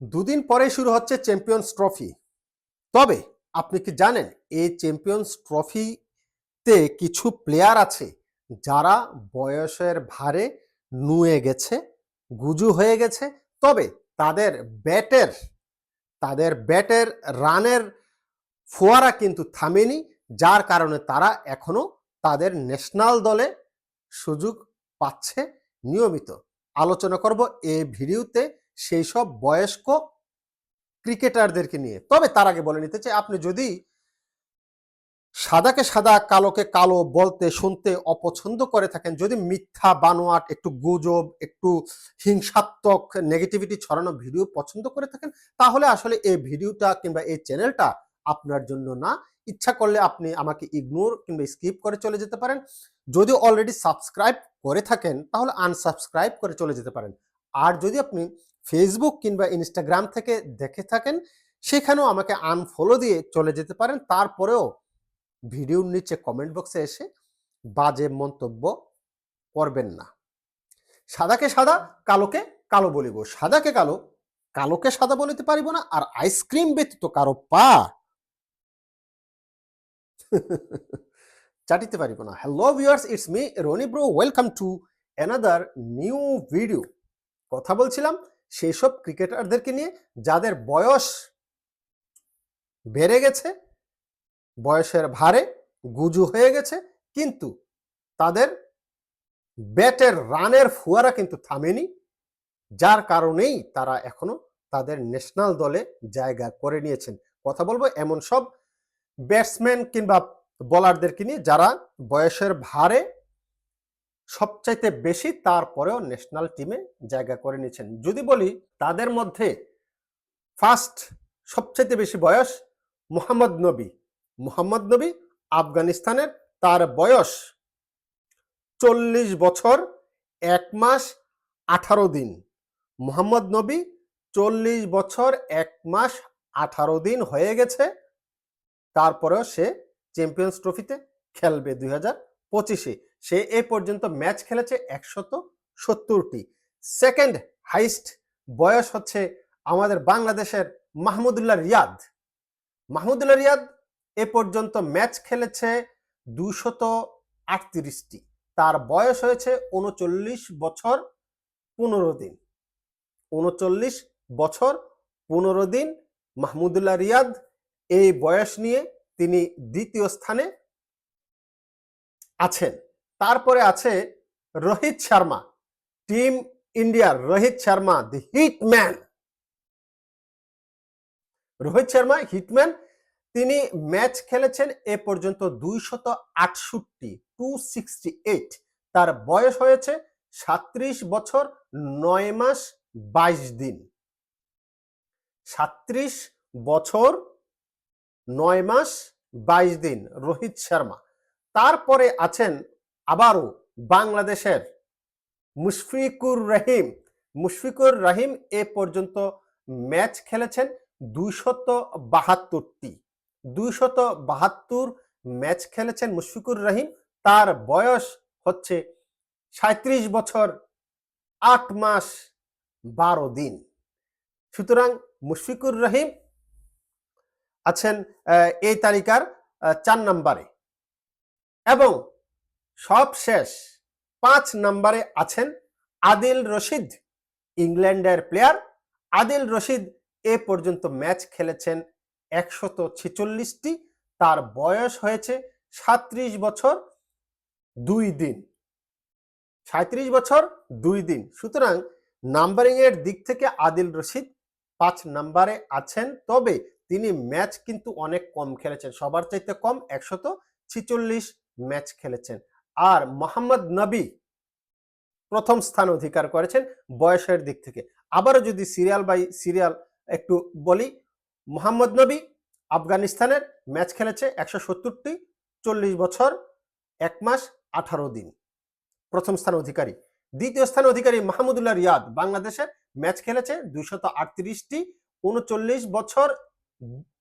দুদিন পরে শুরু হচ্ছে চ্যাম্পিয়ন্স ট্রফি তবে আপনি কি জানেন, এই চ্যাম্পিয়ন্স ট্রফিতে কিছু প্লেয়ার আছে যারা বয়সের ভারে নুয়ে গেছে, গুজু হয়ে গেছে, তবে তাদের ব্যাটের তাদের ব্যাটের রানের ফোয়ারা কিন্তু থামেনি, যার কারণে তারা এখনও তাদের ন্যাশনাল দলে সুযোগ পাচ্ছে নিয়মিত। আলোচনা করব এই ভিডিওতে। সেই সব বয়স্ক ক্রিকেটারদেরকে নিয়ে। তবে তার আগে বলে নিতে চাই, আপনি যদি সাদাকে সাদা, কালোকে কালো বলতে, শুনতে অপছন্দ করে থাকেন, যদি মিথ্যা, বানোয়াট, একটু গুজব, একটু হিংসাত্মক নেগেটিভিটি ছড়ানো ভিডিও পছন্দ করে থাকেন, তাহলে আসলে এই ভিডিওটা কিংবা এই চ্যানেলটা আপনার জন্য না। ইচ্ছা করলে আপনি আমাকে ইগনোর কিংবা স্কিপ করে চলে যেতে পারেন। যদি অলরেডি সাবস্ক্রাইব করে থাকেন, তাহলে আনসাবস্ক্রাইব করে চলে যেতে পারেন। আর যদি আপনি ফেসবুক কিংবা ইনস্টাগ্রাম থেকে দেখে থাকেন, সেখানেও আমাকে আনফলো দিয়ে চলে যেতে পারেন। তারপরেও ভিডিওর নিচে কমেন্ট বক্সে এসে বাজে মন্তব্য করবেন না। সাদাকে সাদা, কালোকে কালো বলিব। সাদাকে কালো, কালোকে সাদা বলিতে পারিব না, আর আইসক্রিম ব্যতীত কারও পা চাটিতে পারিব না। Hello viewers it's me Roni bro welcome to another new video কথা বলছিলাম সেই সব ক্রিকেটারদেরকে নিয়ে যাদের বয়স বেড়ে গেছে, বয়সের ভারে গুজু হয়ে গেছে, কিন্তু তাদের ব্যাটের রানের ফুয়ারা কিন্তু থামেনি। যার কারণেই তারা এখনও তাদের ন্যাশনাল দলে জায়গা করে নিয়েছেন। কথা বলব এমন সব ব্যাটসম্যান কিংবা বোলারদেরকে নিয়ে যারা বয়সের ভারে সবচাইতে বেশি তারপরেও ন্যাশনাল টিমে জায়গা করে নিয়েছেন। যদি বলি তাদের মধ্যে ফার্স্ট সবচাইতে বেশি বয়স মোহাম্মদ নবী। মোহাম্মদ নবী আফগানিস্তানের, তার বয়স চল্লিশ বছর, এক মাস আঠারো দিন। মোহাম্মদ নবী চল্লিশ বছর, এক মাস আঠারো দিন হয়ে গেছে। তারপরেও সে চ্যাম্পিয়ন্স ট্রফিতে খেলবে দুই হাজার পঁচিশে। সে এ পর্যন্ত ম্যাচ খেলেছে একশত সত্তরটি। সেকেন্ড হাইস্ট বয়স হচ্ছে আমাদের বাংলাদেশের মাহমুদুল্লাহ রিয়াদ। মাহমুদুল্লাহ রিয়াদ এ পর্যন্ত ম্যাচ খেলেছে দুশত আটত্রিশটি। তার বয়স হয়েছে উনচল্লিশ বছর পনেরো দিন। উনচল্লিশ বছর পনেরো দিন মাহমুদুল্লাহ রিয়াদ এই বয়স নিয়ে তিনি দ্বিতীয় স্থানে আছেন। তারপরে আছে রোহিত শর্মা, টিম ইন্ডিয়ার Rohit Sharma, the hitman. Rohit Sharma, hitman, তিনি ম্যাচ খেলেছেন এ পর্যন্ত দুইশত আটষট্টি টু সিক্সটি এইট তার বয়স হয়েছে সাত্রিশ বছর নয় মাস বাইশ দিন। সাত্রিশ বছর নয় মাস বাইশ দিন রোহিত শর্মা। তারপরে আছেন আবারও বাংলাদেশের মুশফিকুর রহিম মুশফিকুর রহিম এ পর্যন্ত ম্যাচ খেলেছেন দুইশত বাহাত্তরটি দুইশত বাহাত্তর ম্যাচ খেলেছেন মুশফিকুর রহিম। তার বয়স হচ্ছে সাঁত্রিশ বছর আট মাস বারো দিন। সুতরাং মুশফিকুর রহিম আছেন এই তালিকার চার নম্বরে। এবং সব শেষ। পাঁচ নম্বরে আছেন আদিল রশিদ, ইংল্যান্ডের প্লেয়ার আদিল রশিদ এ পর্যন্ত ম্যাচ খেলেছেন একশত ছেচল্লিশটি। তার বয়স হয়েছে সাত্রিশ বছর দুই দিন। সাঁত্রিশ বছর দুই দিন। সুতরাং নাম্বারিং এর দিক থেকে আদিল রশিদ পাঁচ নাম্বারে আছেন। তবে তিনি ম্যাচ কিন্তু অনেক কম খেলেছেন। সবার চাইতে কম একশত ছিচল্লিশ ম্যাচ খেলেছেন। আর মোহাম্মদ নবী প্রথম স্থান অধিকার করেছেন বয়সের দিক থেকে। আবারও যদি সিরিয়াল বাই সিরিয়াল একটু বলি, মোহাম্মদ নবী আফগানিস্তানের ম্যাচ খেলেছে একশো সত্তরটি, চল্লিশ বছর, এক মাস, আঠারো দিন। প্রথম স্থান অধিকারী। দ্বিতীয় স্থান অধিকারী মাহমুদুল্লাহ রিয়াদ। বাংলাদেশের ম্যাচ খেলেছে দুইশত আটত্রিশটি, উনচল্লিশ বছর,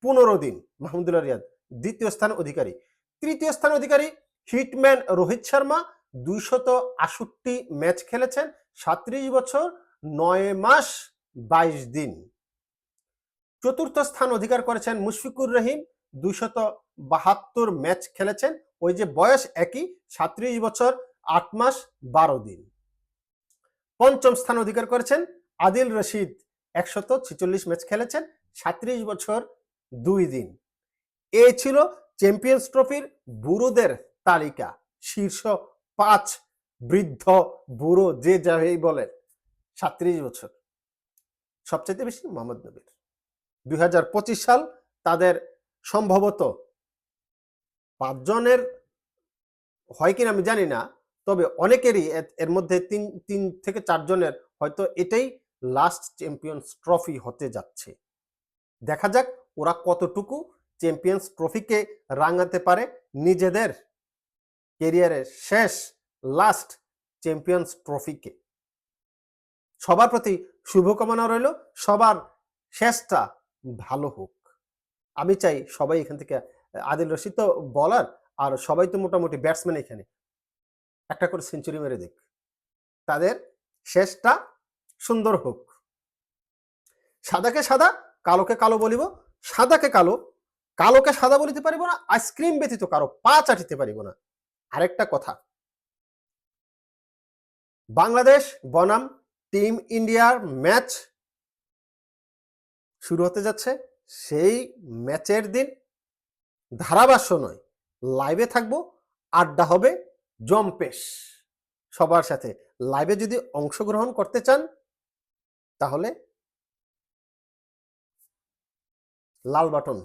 পনেরো দিন মাহমুদুল্লাহ রিয়াদ। দ্বিতীয় স্থান অধিকারী। তৃতীয় স্থান অধিকারী হিটম্যান রোহিত শর্মা দুইশত আষট্টি ম্যাচ খেলেছেন, সাত্রিশ বছর, নয় মাস, বাইশ দিন। চতুর্থ স্থান অধিকার করেছেন মুশফিকুর রহিম, দুইশত বাহাত্তর ম্যাচ খেলেছেন, ওই যে বয়স একই, সাত্রিশ বছর, আট মাস, বারো দিন। পঞ্চম স্থান অধিকার করেছেন আদিল রশিদ, একশত ছিচল্লিশ ম্যাচ খেলেছেন, সাত্রিশ বছর, দুই দিন। এই ছিল চ্যাম্পিয়ন্স ট্রফির বুড়োদের তালিকা। শীর্ষ পাঁচ বৃদ্ধ, বুড়ো, যে যাই বলেন সাত্রিশ বছর। সবচেয়ে বেশি মোহাম্মদ নবীর। দুই হাজার পঁচিশ সাল তাদের সম্ভবত পাঁচজনের হয় কিনা আমি জানি না, তবে অনেকেরই এর- এর মধ্যে তিন তিন থেকে চারজনের হয়তো এটাই লাস্ট চ্যাম্পিয়ন্স ট্রফি হতে যাচ্ছে। দেখা যাক ওরা কতটুকু চ্যাম্পিয়ন্স ট্রফিকে রাঙাতে পারে নিজেদের কেরিয়ারের শেষ, লাস্ট চ্যাম্পিয়ন্স ট্রফিকে। সবার প্রতি শুভকামনা রইল, সবার শেষটা ভালো হোক। আমি চাই সবাই এখান থেকে, আদিল রশিদ তো বলার আর সবাই তো মোটামুটি ব্যাটসম্যান এখানে। একটা করে সেঞ্চুরি মেরে দিক। তাদের শেষটা সুন্দর হোক। সাদাকে সাদা, কালোকে কালো বলিব। সাদাকে কালো, কালোকে সাদা বলিতে পারিব না আইসক্রিম ব্যতীত কারও পা চাটিতে পারিব না। আরেকটা কথা। বাংলাদেশ বনাম টিম ইন্ডিয়ার ম্যাচ শুরু হতে যাচ্ছে। সেই ম্যাচের দিন ধারাভাষ্য নয় লাইভে থাকব, আড্ডা হবে জম্পেশ সবার সাথে লাইভে যদি অংশগ্রহণ করতে চান, তাহলে লাল বাটন